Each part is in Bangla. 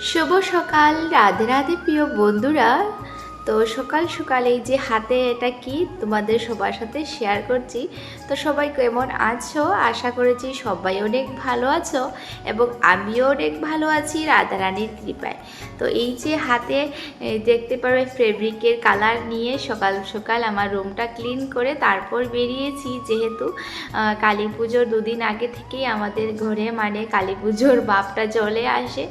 শুভ সকাল রাধে রাধে প্রিয় বন্ধুরা। তো সকাল সকাল এই যে হাতে এটা কি তোমাদের সবার সাথে শেয়ার করছি। তো সবাই কেমন আছো? আশা করেছি সবাই অনেক ভালো আছো এবং আমিও অনেক ভালো আছি রাধারানীর কৃপায়। তো এই যে হাতে দেখতে পারবে ফেব্রিকের কালার নিয়ে সকাল সকাল আমার রুমটা ক্লিন করে তারপর বেরিয়েছি যেহেতু কালী পুজোর দুদিন আগে থেকেই আমাদের ঘরে মানে কালী পুজোর বাপটা চলে আসে।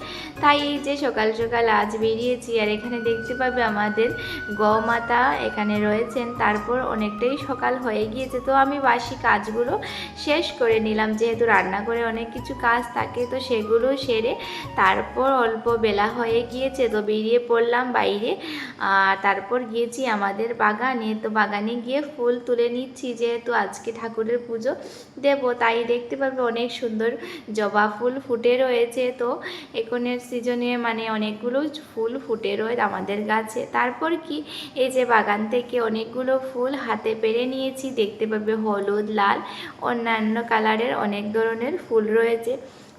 তাই এই যে সকাল সকাল আজ বেরিয়েছি আর এখানে দেখতে পাবে আমাদের গৌমাতা এখানে রয়েছেন। তারপর অনেকটাই সকাল হয়ে গিয়েছে। তো আমি বাসি কাজগুলো শেষ করে নিলাম। যেহেতু রান্না করে অনেক কিছু কাজ থাকে, তো সেগুলো সেরে তারপর অল্প বেলা হয়ে গিয়েছে। তো বেরিয়ে পড়লাম বাইরে। আর তারপর গিয়েছি আমাদের বাগানে। তো বাগানে গিয়ে ফুল তুলে নিচ্ছি। যেহেতু আজকে ঠাকুরের পুজো দেব, তাই দেখতে পাবে অনেক সুন্দর জবা ফুল ফুটে রয়েছে। তো এখনের সিজনে মানে অনেকগুলো ফুল ফুটে রয়েছে আমাদের গাছে। তারপর কি? এই যে বাগান থেকে অনেকগুলো ফুল হাতে পেরে নিয়েছি। দেখতে পাবে হলুদ, লাল, অন্যান্য কালারের অনেক ধরনের ফুল রয়েছে।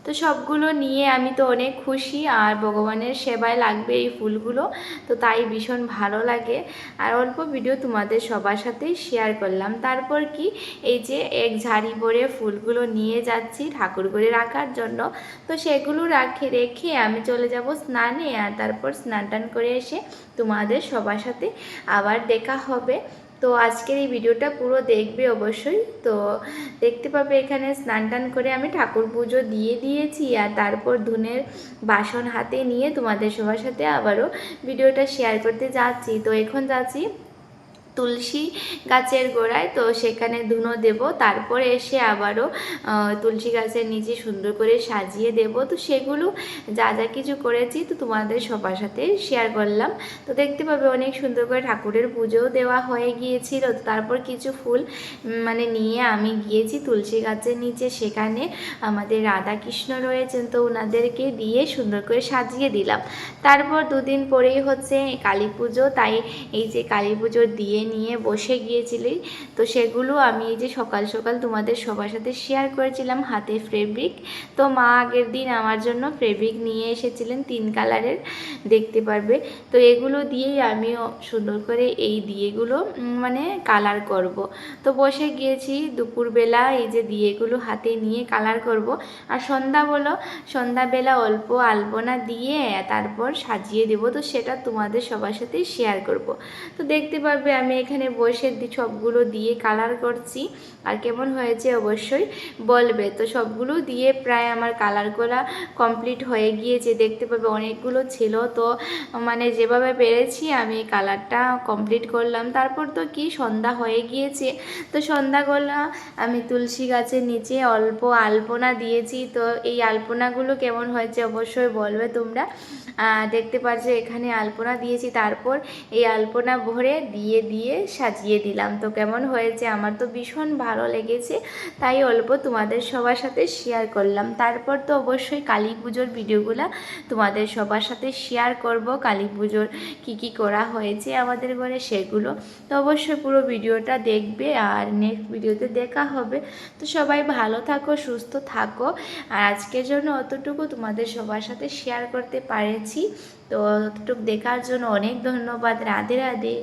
তো সবগুলো নিয়ে আমি তো অনেক খুশি আর ভগবানের সেবায় লাগবে এই ফুলগুলো। তো তাই ভীষণ ভালো লাগে। আর অল্প ভিডিও তোমাদের সবার সাথেই শেয়ার করলাম। তারপর কি? এই যে এক ঝাড়ি ভরে ফুলগুলো নিয়ে যাচ্ছি ঠাকুর করে রাখার জন্য। তো সেগুলো রাখে, রেখে আমি চলে যাব স্নানে। আর তারপর স্নান টান করে এসে তোমাদের সবার সাথে আবার দেখা হবে। তো আজকের এই ভিডিওটা পুরো দেখবে অবশ্যই। তো দেখতে পাবে এখানে স্নান টান করে আমি ঠাকুর পুজো দিয়ে দিয়েছি আর তারপর ধুনের বাসন হাতে নিয়ে তোমাদের সবার সাথে আবারও ভিডিওটা শেয়ার করতে যাচ্ছি। তো এখন যাচ্ছি তুলসী গাছের গোড়ায়, তো সেখানে ধুনো দেব। তারপরে এসে আবারও তুলসী গাছের নিচে সুন্দর করে সাজিয়ে দেব। তো সেগুলো যা যা কিছু করেছি, তো তোমাদের সবার সাথে শেয়ার করলাম। তো দেখতে পাবে অনেক সুন্দর করে ঠাকুরের পুজোও দেওয়া হয়ে গিয়েছিল। তারপর কিছু ফুল মানে নিয়ে আমি গিয়েছি তুলসী গাছের নিচে। সেখানে আমাদের রাধা কৃষ্ণ রয়েছেন, তো ওনাদেরকে দিয়ে সুন্দর করে সাজিয়ে দিলাম। তারপর দুদিন পরেই হচ্ছে কালী পুজো। তাই এই যে কালী পুজো দিয়ে নিয়ে বসে গিয়েছিলি। তো সেগুলো আমি এই যে সকাল সকাল তোমাদের সবার সাথে শেয়ার করেছিলাম হাতে ফেব্রিক তো মা আগের দিন আমার জন্য ফেব্রিক নিয়ে এসেছিলেন তিন কালারের দেখতে পারবে। তো এগুলো দিয়েই আমি সুন্দর করে এই দিয়েগুলো মানে কালার করব। তো বসে গিয়েছি দুপুরবেলা এই যে দিয়েগুলো হাতে নিয়ে কালার করব। আর সন্ধ্যা বলো, সন্ধ্যাবেলা অল্প আলপনা দিয়ে তারপর সাজিয়ে দেব। তো সেটা তোমাদের সবার সাথে শেয়ার করব। তো দেখতে পারবে আমি এখানে বসে সবগুলো দিয়ে কালার করছি। আর কেমন হয়েছে অবশ্যই বলবে। তো সবগুলো দিয়ে প্রায় আমার কালার করা কমপ্লিট হয়ে গিয়েছে। দেখতে পাবে অনেকগুলো ছিল। তো মানে যেভাবে পেরেছি আমি কালারটা কমপ্লিট করলাম। তারপর তো কি সন্ধ্যা হয়ে গিয়েছে। তো সন্ধ্যাবেলা আমি তুলসী গাছের নিচে অল্প আলপনা দিয়েছি। তো এই আলপনাগুলো কেমন হয়েছে অবশ্যই বলবে তোমরা। দেখতে পাচ্ছ এখানে আলপনা দিয়েছি। তারপর এই আলপনা ভরে দিয়ে দিয়ে দিয়ে সাজিয়ে দিলাম। তো কেমন হয়েছে? আমার তো ভীষণ ভালো লেগেছে। তাই অল্প তোমাদের সবার সাথে শেয়ার করলাম। তারপর তো অবশ্যই কালী পুজোর ভিডিওগুলো তোমাদের সবার সাথে শেয়ার করব। কালী পুজোর কী কী করা হয়েছে আমাদের ঘরে সেগুলো। তো অবশ্যই পুরো ভিডিওটা দেখবে আর নেক্সট ভিডিওতে দেখা হবে। তো সবাই ভালো থাকো, সুস্থ থাকো। আর আজকের জন্য অতটুকু তোমাদের সবার সাথে শেয়ার করতে পারেছি। তো অতটুকু দেখার জন্য অনেক ধন্যবাদ। রাধে রাধে।